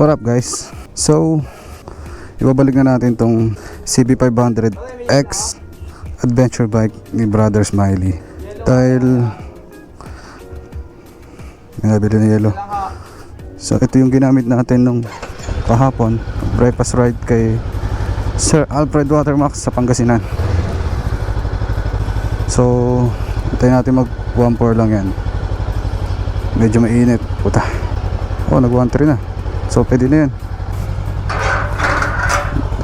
What up guys? So, ibabalik na natin tong CB500X adventure bike ni Brother Smiley. Dahil nabili na yellow. So, ito yung ginamit natin nung kahapon. Breakfast ride kay Sir Alfred Watermax sa Pangasinan. So, hintayin natin mag 1.4 lang yan. Medyo mainit. Puta. Oh, nag 1.3 na. So, pwede na yan.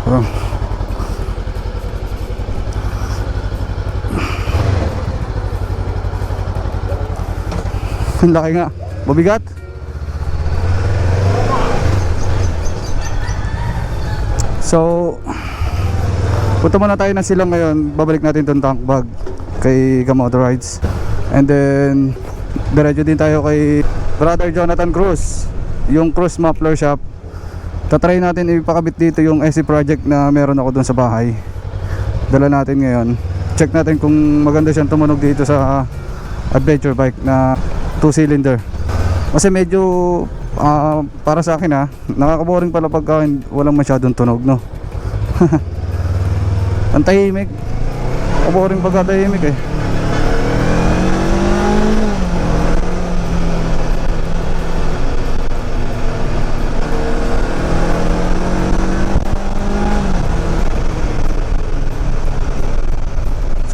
Oh. Ang laki nga. Mabigat. So, punta muna tayo ng silang ngayon. Babalik natin itong tank bag kay Gamoto Rides. And then, diretso din tayo kay Brother Jonathan Cruz. Yung Cruz Muffler Shop. Tatry natin ipakabit dito yung SC project na meron ako doon sa bahay. Dala natin ngayon. Check natin kung maganda siyang tumunog dito sa adventure bike na 2 cylinder. Kasi medyo ah, para sa akin ha, nakakaboring pala pagka walang masyadong tunog no. Ang tahimik. Kaboring pagka tahimik eh.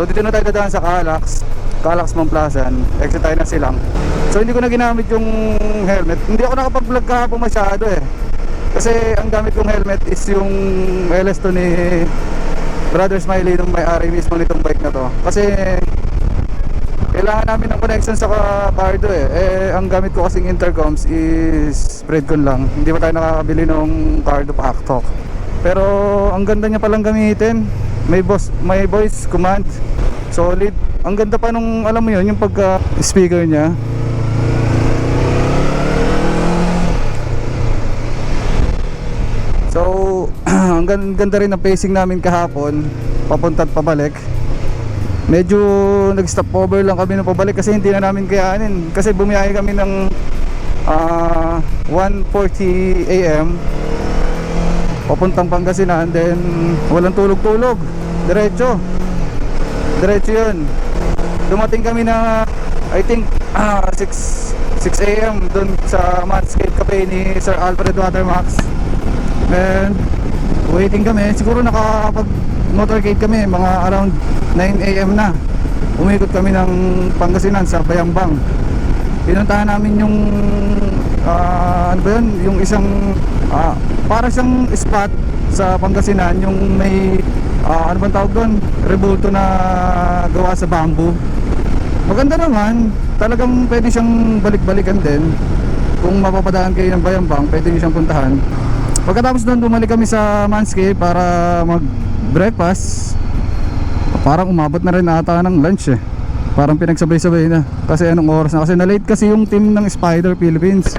So dito na tayo dadaan sa Calax. Calax Mamplasan. Exit tayo ng silang. So hindi ko na ginamit yung helmet. Hindi ako nakapag-vlog kahapon masyado eh. Kasi ang gamit kong helmet is yung LS to ni Brother Smiley Nung may-ari mismo nitong bike na to. Kasi kailangan namin ng connection sa cardo eh. eh ang gamit ko kasing intercoms is Fredcon lang. Hindi pa tayo nakakabili ng cardo Paktok pero ang ganda niya palang gamitin. May boss may voice command solid. Ang ganda pa nung alam mo yun yung pagka speaker niya. So ang gan- ganda rin ng pacing namin kahapon papunta at pabalik. Medyo nag-stop over lang kami nung pabalik kasi hindi na namin kayanin kasi bumiyahe kami ng ah, 1.40 am papuntang Pangasinan then walang tulog-tulog. Diretso diretso yun. Dumating kami na I think ah, 6 6 am dun sa Manscaped Cafe ni Sir Alfred Watermax. And waiting kami. Siguro nakapag motorcade kami mga around 9 am na. Umikot kami ng Pangasinan sa Bayambang. Pinuntahan namin yung ah, ano ba yun? Yung isang ah, para siyang spot sa Pangasinan yung may ah, ano bang tawag doon? Rebulto na gawa sa bamboo. Maganda naman. Talagang pwede siyang balik-balikan din. Kung mapapadaan kayo ng Bayambang pwede nyo siyang puntahan. Pagkatapos doon bumalik kami sa Manscape para mag breakfast parang umabot na rin ata ng lunch eh. Parang pinagsabay-sabay na. Kasi anong oras na? Kasi na late kasi yung team ng Spider Philippines.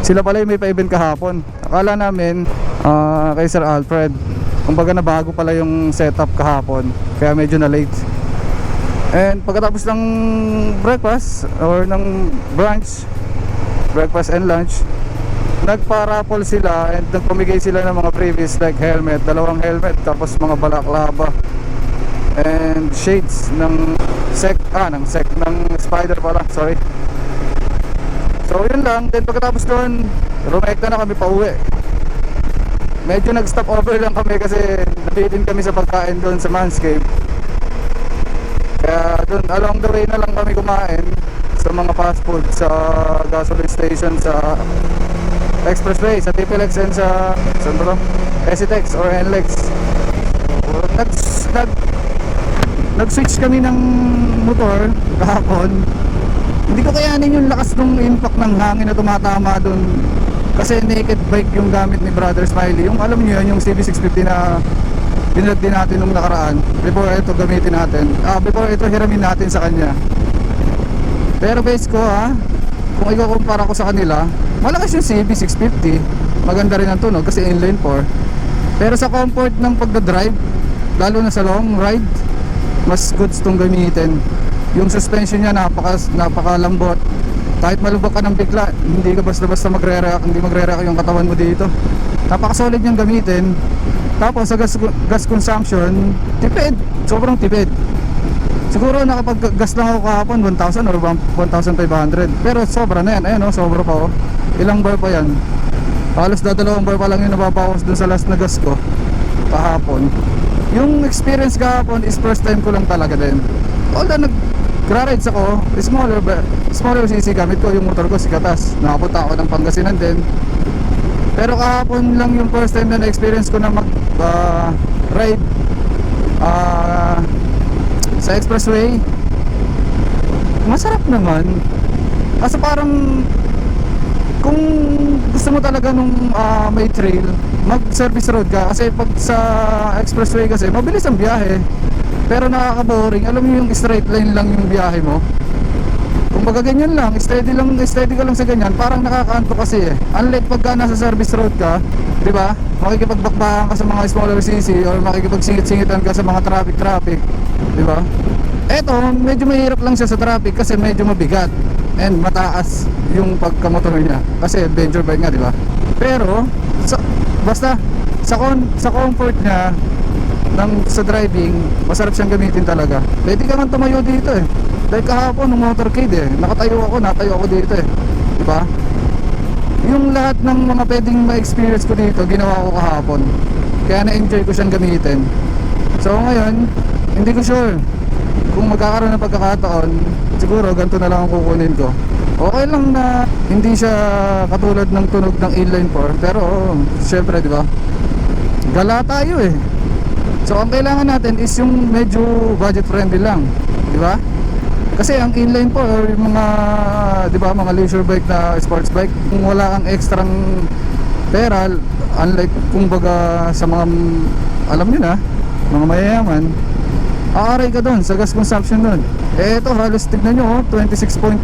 Sila pala yung may pa-event kahapon. Akala namin ah, kay Sir Alfred kumbaga na bago pala yung setup kahapon kaya medyo na late. And pagkatapos ng breakfast or ng brunch breakfast and lunch nagpa-raffle sila and nagpamigay sila ng mga previous like helmet, dalawang helmet tapos mga balaklava and shades ng sec ah ng sec ng spider pala sorry. So yun lang. Then pagkatapos doon rumekta na kami pa uwi medyo nag stop over lang kami kasi nabitin kami sa pagkain doon sa Manscape kaya doon along the way na lang kami kumain sa mga fast food sa gasoline station sa expressway sa TPLX and sa saan ba to? Or NLEX nag, nag nag-switch kami ng motor kahapon. Hindi ko kayanin yung lakas ng impact ng hangin na tumatama doon kasi naked bike yung gamit ni Brother Smiley. Yung alam niyo yun yung CB650 na binilad din natin nung nakaraan. Before ito gamitin natin. Ah before ito hiramin natin sa kanya. Pero base ko ha kung ikukumpara ko sa kanila malakas yung CB650 maganda rin ang tunog kasi inline 4 pero sa comfort ng pagdadrive lalo na sa long ride mas goods tong gamitin. Yung suspension niya napaka napakalambot kahit malubak ka ng bigla, hindi ka basta-basta magre-react, hindi magre-react yung katawan mo dito. Napaka-solid niyang gamitin. Tapos sa gas, gas consumption, tipid. Sobrang tipid. Siguro nakapag-gas lang ako kahapon 1,000 or 1,500. Pero sobra na yan. Ayan oh, sobra pa oh. Ilang bar pa yan? Halos dadalawang bar pa lang yung napapawas dun sa last na gas ko kahapon. Yung experience kahapon is first time ko lang talaga din. Although nag rides ako, smaller smaller CC gamit ko yung motor ko si Katas. Nakapunta ako ng Pangasinan din. Pero kahapon lang yung first time na na-experience ko na mag ah, ride ah, sa expressway. Masarap naman. Kasi parang kung gusto mo talaga nung ah, may trail, mag-service road ka kasi pag sa expressway kasi mabilis ang biyahe. Pero nakaka-boring. Alam mo yung straight line lang yung biyahe mo. Kung baga ganyan lang, steady lang, steady ka lang sa ganyan, parang nakakaanto kasi eh. Unlike pagka nasa service road ka, di ba? Makikipagbakbakan ka sa mga smaller CC or makikipagsingit-singitan ka sa mga traffic-traffic, di ba? Eto, medyo mahirap lang siya sa traffic kasi medyo mabigat and mataas yung pagkamotor niya kasi adventure bike nga, di ba? Pero sa, basta sa con, sa comfort niya ng sa driving, masarap siyang gamitin talaga. Pwede ka nga tumayo dito eh. Dahil kahapon ng motorcade eh, nakatayo ako, natayo ako dito eh. Di ba? Yung lahat ng mga pwedeng ma-experience ko dito, ginawa ko kahapon. Kaya na-enjoy ko siyang gamitin. So ngayon, hindi ko sure kung magkakaroon ng pagkakataon, siguro ganito na lang ang kukunin ko. Okay lang na hindi siya katulad ng tunog ng inline 4, pero syempre, di ba? Gala tayo eh. So ang kailangan natin is yung medyo budget friendly lang, di ba? Kasi ang inline po or yung mga 'di ba mga leisure bike na sports bike, kung wala kang extrang pera unlike kumbaga sa mga alam niyo na, mga mayayaman, aaray ka doon sa gas consumption doon. Eh ito halos tignan nyo oh, 26.2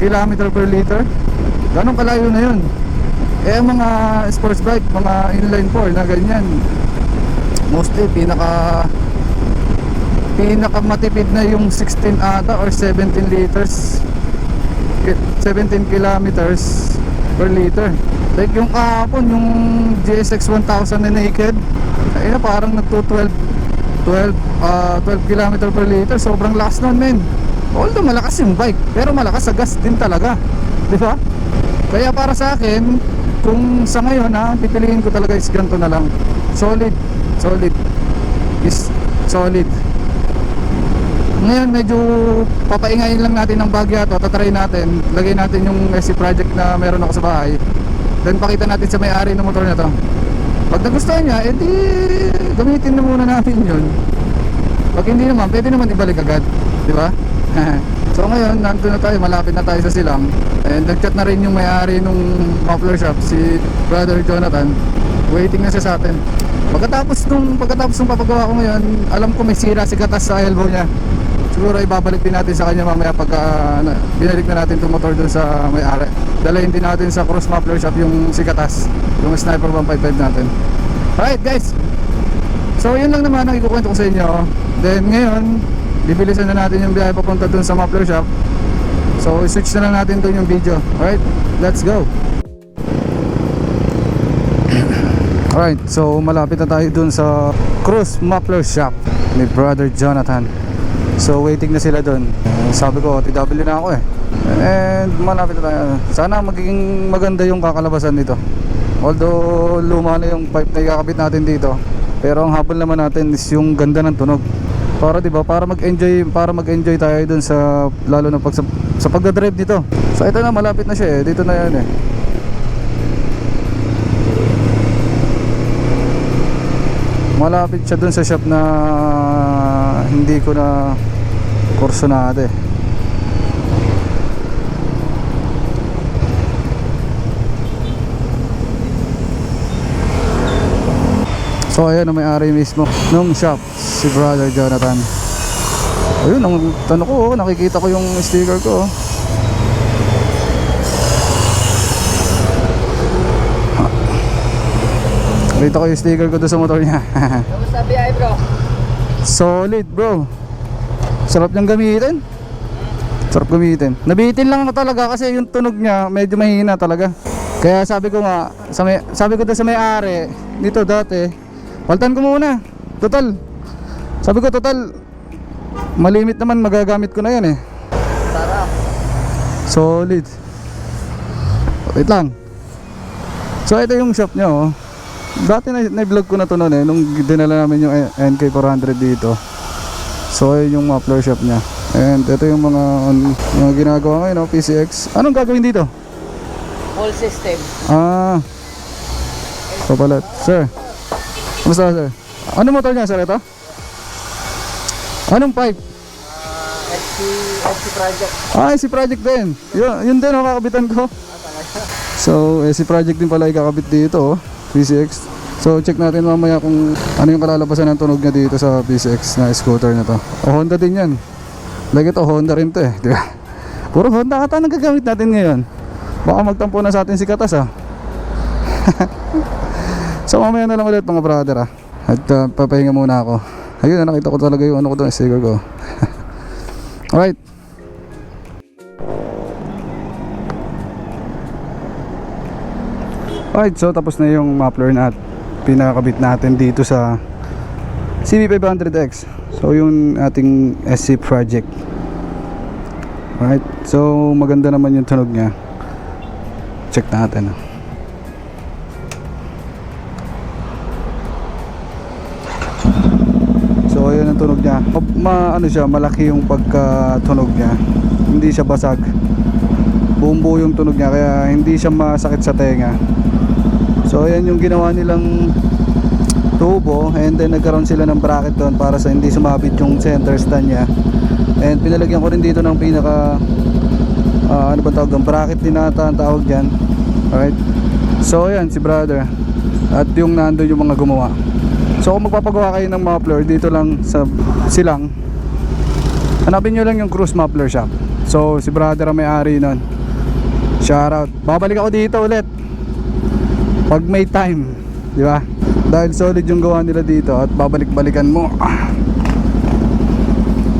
km per liter. Ganong kalayo na yun. Eh ang mga sports bike, mga inline 4 na ganyan, mostly pinaka pinaka matipid na yung 16 ata or 17 liters. Ki- 17 kilometers per liter. Like yung kahapon yung GSX 1000 na naked ayun na parang nagto 12 12 ah, 12 kilometer per liter. Sobrang lakas nun men. Although malakas yung bike pero malakas sa gas din talaga. Di ba? Kaya para sa akin kung sa ngayon ha pipiliin ko talaga is ganito na lang. Solid solid. Is solid. Ngayon medyo papaingayin lang natin ng bagya to tatry natin. Lagay natin yung SC project na meron ako sa bahay. Then pakita natin sa may-ari ng motor na to. Pag nagustuhan niya edi gamitin na muna natin yun. Pag hindi naman pwede naman ibalik agad. Di ba? So ngayon nandun na tayo malapit na tayo sa silang. And nagchat na rin yung may-ari nung muffler shop si brother Jonathan. Waiting na siya sa atin pagkatapos nung pagkatapos nung papagawa ko ngayon alam ko may sira si Gatas sa elbow niya. Siguro ibabalik din natin sa kanya mamaya pagka na, binalik na natin itong motor dun sa may-ari. Dalahin din natin sa cross muffler shop yung si Gatas yung sniper 155 natin. Alright guys. So yun lang naman ang ikukwento ko sa inyo. Then ngayon bibilisan na natin yung biyahe papunta dun sa muffler shop. So switch na lang natin dun yung video. Alright let's go Alright, so malapit na tayo dun sa Cruz Muffler Shop ni Brother Jonathan. So waiting na sila dun. Sabi ko, TW na ako eh. And malapit na tayo. Sana magiging maganda yung kakalabasan nito. Although luma na yung pipe na ikakabit natin dito. Pero ang habol naman natin is yung ganda ng tunog. Para 'di ba? Para mag-enjoy, para mag-enjoy tayo dun sa lalo na pag sa, sa pagdadrive nito. So ito na malapit na siya eh. Dito na 'yan eh. Malapit siya dun sa shop na hindi ko na kursunado eh So ayan ang may-ari mismo nung shop si Brother Jonathan. Ayun, ang tanong ko, oh, nakikita ko yung sticker ko. Nakita ko yung sticker ko doon sa motor niya. Kamusta biyahe bro? Solid bro. Sarap niyang gamitin. Sarap gamitin. Nabitin lang ako talaga kasi yung tunog niya medyo mahina talaga. Kaya sabi ko nga, sa may, sabi ko doon sa may-ari, dito dati, paltan ko muna. Total. Sabi ko total, malimit naman magagamit ko na yan eh. Sarap. Solid. Wait lang. So ito yung shop niya oh. Dati na, na-vlog ko na to noon eh nung dinala namin yung NK400 dito. So ayun yung muffler shop niya. And ito yung mga mga ginagawa ngayon oh, PCX. Anong gagawin dito? Full system. Ah. Papalat. Sir. Kumusta sir? Ano motor niya sir ito? Anong pipe? Uh, FC, FC project. Ah, si Project din. Yun, yun din ang kakabitan ko. So, eh, si Project din pala ikakabit dito, oh, PCX. So, check natin mamaya kung ano yung kalalabasan ng tunog niya dito sa PCX na scooter na to. O, Honda din yan. Like ito, Honda rin to eh, di ba? Puro Honda ata ang gagamit natin ngayon. Baka magtampo na sa atin si Katas ah. so, mamaya na lang ulit mga brother ah. At uh, papahinga muna ako. Ayun, na, nakita ko talaga yung ano ko doon, sticker ko. Alright. Alright, so tapos na yung muffler na pinakabit natin dito sa CB500X. So yung ating SC project. Alright, so maganda naman yung tunog niya. Check natin. ah. So ayun ang tunog niya. Ma, ano siya, malaki yung pagkatunog niya. Hindi siya basag. Buong buo yung tunog niya kaya hindi siya masakit sa tenga. So ayan yung ginawa nilang tubo and then nagkaroon sila ng bracket doon para sa hindi sumabit yung center stand niya. And pinalagyan ko rin dito ng pinaka ah, ano ba tawag doon? Bracket din ata ang tawag diyan. Alright. So ayan si brother. At yung nando yung mga gumawa. So kung magpapagawa kayo ng muffler dito lang sa silang Hanapin nyo lang yung Cruise Muffler Shop. So si brother ang may-ari nun. Shoutout. Babalik ako dito ulit. Pag may time, di ba? Dahil solid yung gawa nila dito at babalik-balikan mo.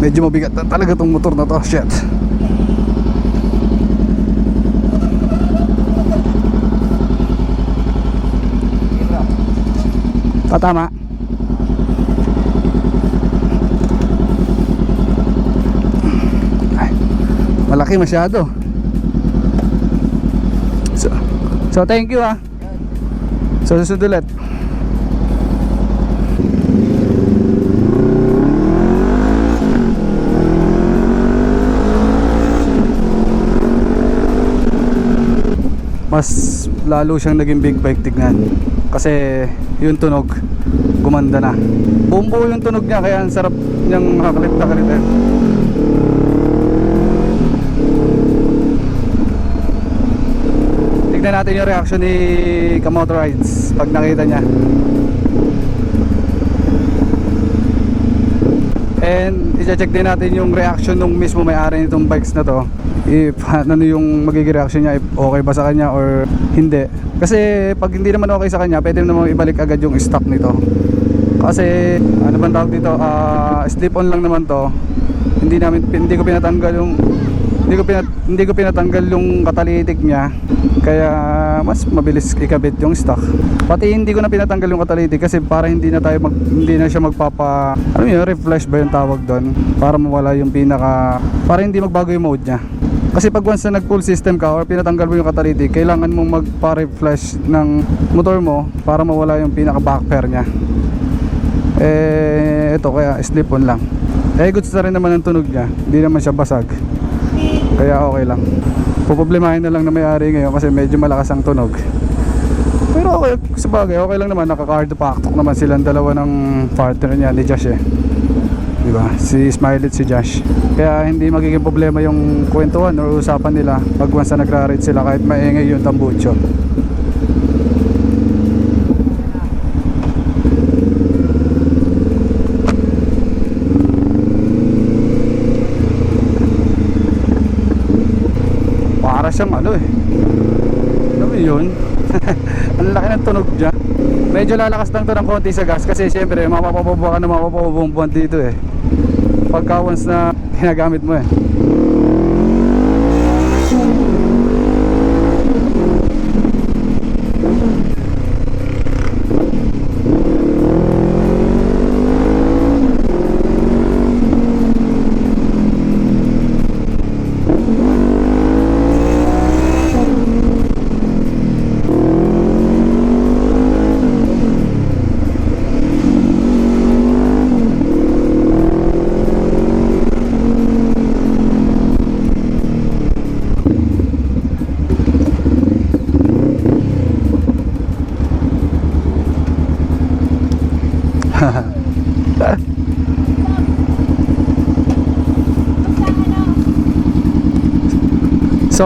Medyo mabigat na talaga tong motor na to. Shit. Tatama. Ay, malaki masyado. So, so thank you ah. So susunod ulit. Mas lalo siyang naging big bike tignan. Kasi yung tunog gumanda na. Bumbo yung tunog niya kaya ang sarap niyang makakalip-takalitin. Tignan natin yung reaction ni Kamoto Rides pag nakita niya. And i-check din natin yung reaction nung mismo may-ari nitong bikes na to. If ano yung magiging reaction niya, if okay ba sa kanya or hindi. Kasi pag hindi naman okay sa kanya, pwede naman ibalik agad yung stock nito. Kasi ano bang tawag dito, ah, slip on lang naman to. Hindi namin hindi ko pinatanggal yung hindi ko pinat, hindi ko pinatanggal yung catalytic niya. Kaya mas mabilis ikabit yung stock. Pati hindi ko na pinatanggal yung catalytic kasi para hindi na tayo mag, hindi na siya magpapa ano yun, refresh ba yung tawag doon para mawala yung pinaka para hindi magbago yung mode niya. Kasi pag once na nag full system ka or pinatanggal mo yung catalytic, kailangan mong magpa-refresh ng motor mo para mawala yung pinaka back pair niya. Eh, ito kaya slip on lang. Eh, goods na rin naman ang tunog niya. Hindi naman siya basag. Kaya okay lang. Puproblemahin na lang na may-ari ngayon kasi medyo malakas ang tunog. Pero okay, sa bagay, okay lang naman. Nakaka-hard to paktok naman silang dalawa ng partner niya ni Josh eh. Di ba? Si Smiley at si Josh. Kaya hindi magiging problema yung kwentuhan or usapan nila pag once na nagra-ride sila kahit maingay yung tambucho. Para siyang ano eh. Ano yun? Ang laki ng tunog dyan. Medyo lalakas lang to ng konti sa gas kasi syempre mapapababa ka na mapapabumbuan dito eh. Pagka once na ginagamit mo eh.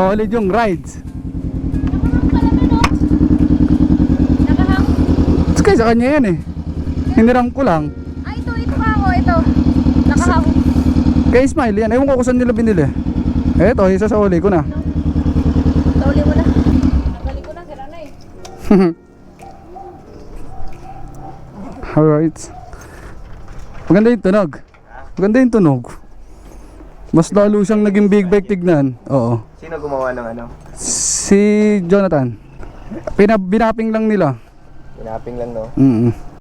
Solid yung rides. Nakahang. Kaya sa kanya yan eh. Hiniram ko lang. Ah, ito, ito ka ako, ito. Nakahang. Kay Smile yan. Ewan ko kung saan nila binili. Eto, isa sa uli ko na. Tauli mo na. Nagaling ko na, sira na eh. Alright. Maganda yung tunog. Maganda yung tunog. Mas lalo siyang naging big bike tignan. Oo. Sino gumawa ng ano? Si Jonathan. Pinab binaping lang nila. Pinaping lang no? Mm